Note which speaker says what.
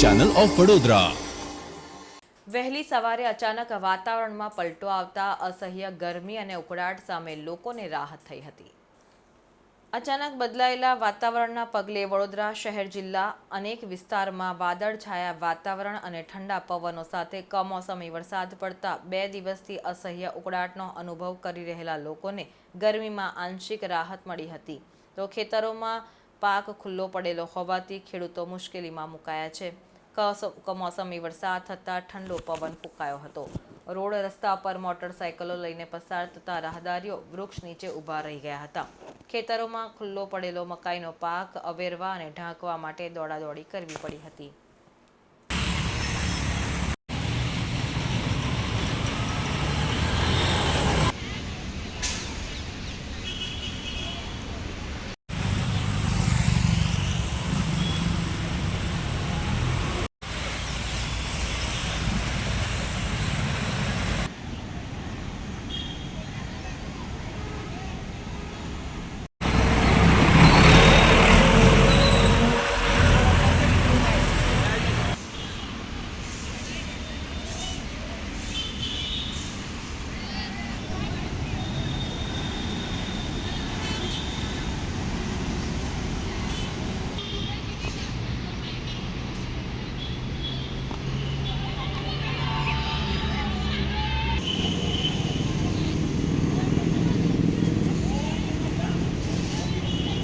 Speaker 1: Channel of Vadodara
Speaker 2: વહેલી સવારે અચાનક વાતાવરણમાં પલટો આવતા અસહ્ય ગરમી અને ઉકળાટ સામે લોકોને રાહત થઈ હતી. અચાનક બદલાયેલા વાતાવરણના પગલે વડોદરા શહેર જિલ્લા અનેક વિસ્તારમાં વાદળછાયા વાતાવરણ અને ઠંડા પવનો સાથે કમોસમી વરસાદ પડતા બે દિવસથી અસહ્ય ઉકળાટનો અનુભવ કરી રહેલા લોકોને ગરમીમાં આંશિક રાહત મળી હતી. તો ખેતરોમાં પાક ખુલ્લો પડેલો હોવાથી ખેડૂતો મુશ્કેલીમાં મુકાયા છે. કમોસમી વરસાદ થતાં ઠંડો પવન ફૂંકાયો હતો. રોડ રસ્તા પર મોટરસાયકલો લઈને પસાર થતા રાહદારીઓ વૃક્ષ નીચે ઊભા રહી ગયા હતા. ખેતરોમાં ખુલ્લો પડેલો મકાઈનો પાક અવેરવા અને ઢાંકવા માટે દોડાદોડી કરવી પડી હતી.